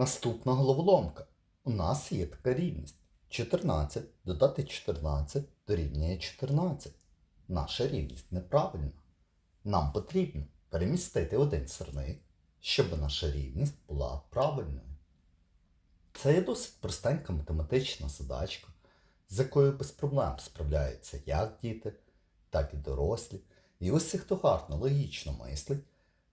Наступна головоломка. У нас є така рівність. 14 додати 14 дорівнює 14. Наша рівність неправильна. Нам потрібно перемістити один сирник, щоб наша рівність була правильною. Це є досить простенька математична задачка, з якою без проблем справляються як діти, так і дорослі. І усі, хто гарно логічно мислить,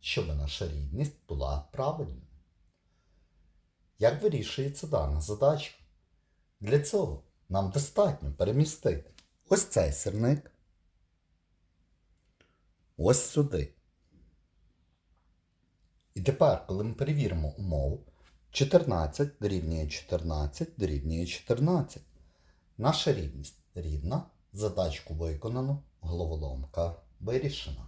щоб наша рівність була правильною. Як вирішується дана задачка? Для цього нам достатньо перемістити ось цей сирник, ось сюди. І тепер, коли ми перевіримо умову, 14 дорівнює 14 дорівнює 14. Наша рівність рівна, задачку виконано, головоломка вирішена.